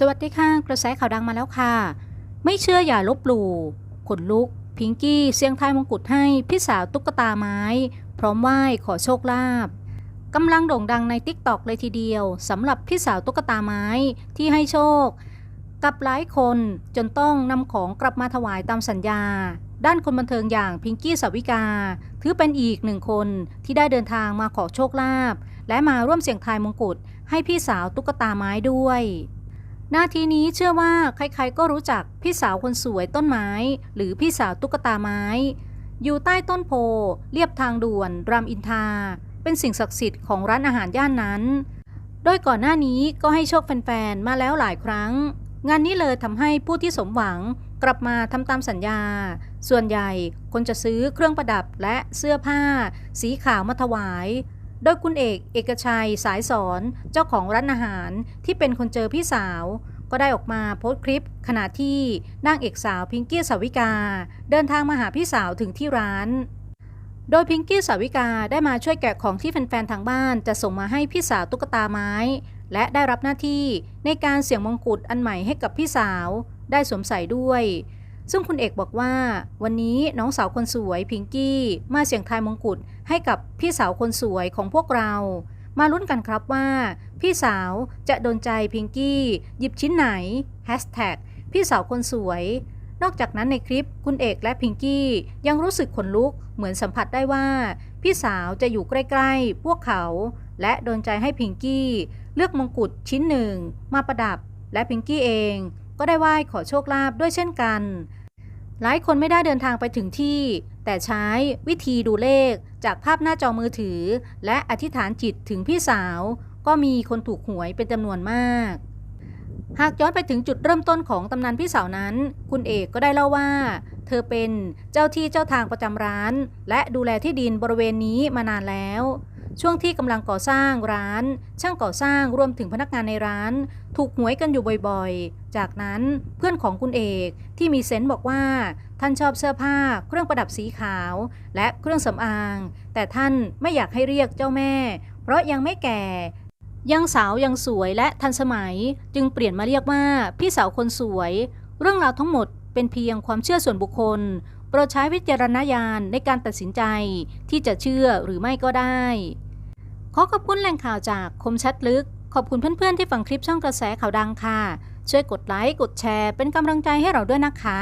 สวัสดีค่ะ กระแสข่าวดังมาแล้วค่ะ ไม่เชื่ออย่าลบหลู่ขนลุก พิงกี้เสียงทายมงกุฎให้พี่สาวตุ๊กตาไม้ พร้อมไหว้ขอโชคลาภกำลังโด่งดังในติ๊กตอกเลยทีเดียวสำหรับพี่สาวตุ๊กตาไม้ที่ให้โชค กับหลายคนจนต้องนำของกลับมาถวายตามสัญญา ด้านคนบันเทิงอย่างพิงกี้สาวิกา ถือเป็นอีกหนึ่งคนที่ได้เดินทางมาขอโชคลาภและมาร่วมเสี่ยงทายมงกุฎให้พี่สาวตุ๊กตาไม้ด้วย น้าทีนี้เชื่อว่าใครๆก็รู้จักพี่สาวคนสวยต้นไม้ หรือพี่สาวตุ๊กตาไม้ อยู่ใต้ต้นโพเรียบทางด่วนรามอินทราเป็นสิ่งศักดิ์สิทธิ์ของร้านอาหารย่านนั้น โดยก่อนหน้านี้ก็ให้โชคแฟนๆ มาแล้วหลายครั้ง งานนี้เลยทำให้ผู้ที่สมหวังกลับมาทำตามสัญญา ส่วนใหญ่คนจะซื้อเครื่องประดับและเสื้อผ้า สีขาวมาถวาย โดยคุณเอกเอกชัยสายสอนเจ้าของร้านอาหารที่เป็นคนเจอพี่สาว ก็ได้ออกมาโพสต์คลิป ขณะที่นางเอกสาวพิงกี้สาวิกา เดินทางมาหาพี่สาวถึงที่ร้าน โดยพิงกี้สาวิกาได้มาช่วยแกะของที่แฟนๆทางบ้านจะส่งมาให้พี่สาวตุ๊กตาไม้ และได้รับหน้าที่ในการเสี่ยงมงกุฎอันใหม่ให้กับพี่สาว ได้สวมใส่ด้วย ซึ่งคุณเอกบอกว่า วันนี้น้องสาวคนสวยพิงกี้มาเสี่ยงทายมงกุฎให้กับพี่สาวคนสวยของพวกเรา มาลุ้นกันครับว่า พี่สาวจะโดนใจพิงกี้ หยิบชิ้นไหน Hashtag พี่สาวคนสวย นอกจากนั้นในคลิปคุณเอกและพิงกี้ยังรู้สึกขนลุกเหมือนสัมผัสได้ว่า พี่สาวจะอยู่ใกล้ๆ พวกเขา และโดนใจให้พิงกี้ เลือกมงกุฎชิ้นหนึ่ง มาประดับและพิงกี้เอง ก็ได้ไหว้ขอโชคลาภด้วยเช่นกัน หลายคนไม่ได้เดินทางไปถึงที่ แต่ใช้วิธีดูเลขจากภาพหน้าจอมือถือ และอธิษฐานจิตถึงพี่สาว ก็มีคนถูกหวยเป็นจำนวนมาก หากย้อนไปถึงจุดเริ่มต้นของตำนานพี่สาวนั้น คุณเอกก็ได้เล่าว่า เธอเป็นเจ้าที่เจ้าทางประจำร้าน และดูแลที่ดินบริเวณนี้มานานแล้ว ช่วงที่กำลังก่อสร้างร้าน ช่างก่อสร้างรวมถึงพนักงานในร้าน ถูกหวยกันอยู่บ่อยๆ จากนั้นเพื่อนของคุณเอกที่มีเซนต์บอกว่า ท่านชอบเสื้อผ้า เครื่องประดับสีขาว และเครื่องสำอาง แต่ท่านไม่อยากให้เรียกเจ้าแม่ เพราะยังไม่แก่ ยังสาวยังสวยและทันสมัยจึงเปลี่ยนมาเรียกว่าพี่สาวคนสวย เรื่องราวทั้งหมดเป็นเพียงความเชื่อส่วนบุคคลโปรดใช้วิจารณญาณในการตัดสินใจที่จะเชื่อหรือไม่ก็ได้ ขอขอบคุณแหล่งข่าวจากคมชัดลึก ขอบคุณเพื่อนๆที่ฟังคลิปช่องกระแสข่าวดังค่ะ ช่วยกดไลค์ กดแชร์ เป็นกำลังใจให้เราด้วยนะคะ